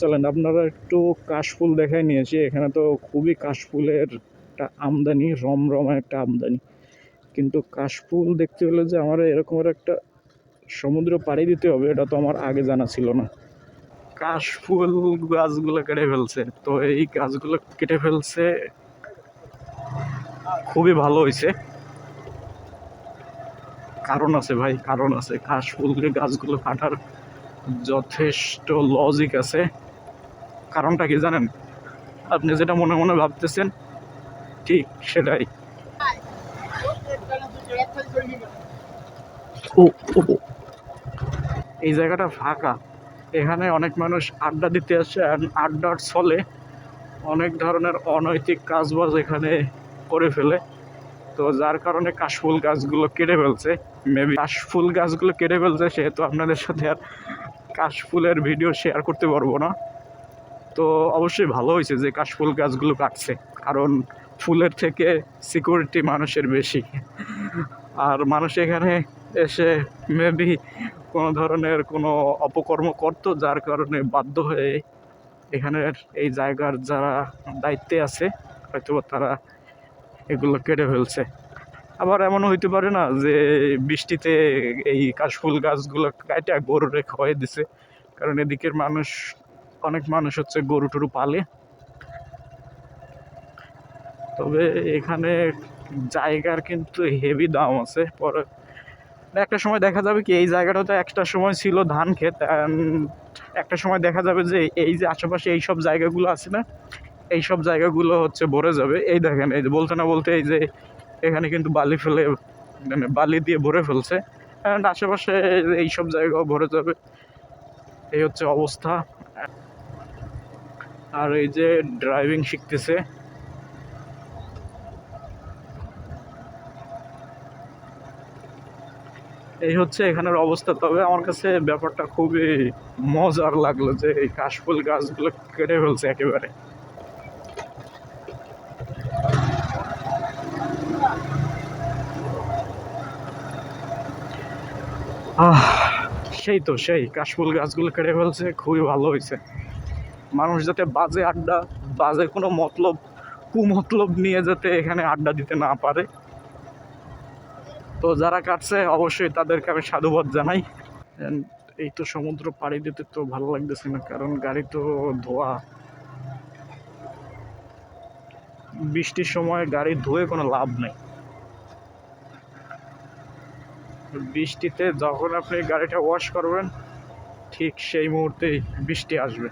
চলেন, আপনারা একটু কাশফুল দেখায় নিয়েছি। এখানে তো খুবই কাশফুলের একটা আমদানি রমরমা একটা আমদানি। কিন্তু কাশফুল দেখতে হলে যে আমার এরকমের একটা সমুদ্র পাড়ি দিতে হবে, এটা তো আমার আগে জানা ছিল না। কাশফুল গাছগুলো কেটে ফেলছে। তো এই গাছগুলো কেটে ফেলছে, খুবই ভালো হয়েছে। কারণ আছে ভাই, কারণ আছে। কাশফুলের গাছগুলো কাটার যথেষ্ট লজিক আছে। কারণটা কি জানেন? আপনি যেটা মনে মনে ভাবতেছেন, ঠিক সেটাই। এই জায়গাটা ফাঁকা। এখানে অনেক মানুষ আড্ডা দিতে আসে আড্ডার ছলে অনেক ধরনের অনৈতিক কাজবাজ এখানে করে ফেলে। তো যার কারণে কাশফুল গাছগুলো কেটে ফেলছে। মেবি কাশফুল গাছগুলো কেটে ফেলছে, সেহেতু আপনাদের সাথে আর কাশফুলের ভিডিও শেয়ার করতে পারব না। তো অবশ্যই ভালো হয়েছে যে কাশফুল গাছগুলো কাটছে, কারণ ফুলের থেকে সিকিউরিটি মানুষের বেশি। আর মানুষ এখানে এসে মেবি কোনো ধরনের কোনো অপকর্ম করতো, যার কারণে বাধ্য হয়ে এখানের এই জায়গার যারা দায়িত্বে আছে হয়তো তারা এগুলো কেটে ফেলছে। আবার এমনও হইতে পারে না যে বৃষ্টিতে এই কাশফুল গাছগুলো কাটা গরুরে খাওয়াই দিছে, কারণ এদিকের মানুষ অনেক মানুষ হচ্ছে গরু টরু পালে। তবে এখানে জায়গার কিন্তু হেভি দাম আছে। পরে একটা সময় দেখা যাবে কি, এই জায়গাটাতে একটা সময় ছিল ধান ক্ষেত একটা সময় দেখা যাবে যে এই যে আশেপাশে এই সব জায়গাগুলো আছে না, এই সব জায়গাগুলো হচ্ছে ভরে যাবে। এই দেখেন, এই যে বলতে না বলতে এই যে এখানে কিন্তু বালি ফেলে মানে বালি দিয়ে ভরে ফেলছে। আশেপাশে এই সব জায়গাও ভরে যাবে। এই হচ্ছে অবস্থা। আর এই যে ড্রাইভিং শিখতেছে। এই হচ্ছে এখানের অবস্থা। তবে আমার কাছে ব্যাপারটা খুবই মজার লাগল যে এই কাশফুল গাছগুলো কেটে ফেলছে একেবারে। সেই তো, সেই কাশফুল গাছগুলো কেটে ফেলছে, খুবই ভালো হয়েছে। মানুষ যাতে বাজে আড্ডা, বাজে কোনো মতলব, কুমতলব নিয়ে যাতে এখানে আড্ডা দিতে না পারে। তো যারা কাটছে, অবশ্যই তাদেরকে আমি সাধুবাদ জানাই। এই তো সমুদ্র পাড়ি দিতে তো ভালো লাগতেছে না, কারণ গাড়ি তো ধোয়া। বৃষ্টির সময় গাড়ি ধুয়ে কোনো লাভ নেই। বৃষ্টিতে যখন আপনি গাড়িটা ওয়াশ করবেন, ঠিক সেই মুহূর্তেই বৃষ্টি আসবে।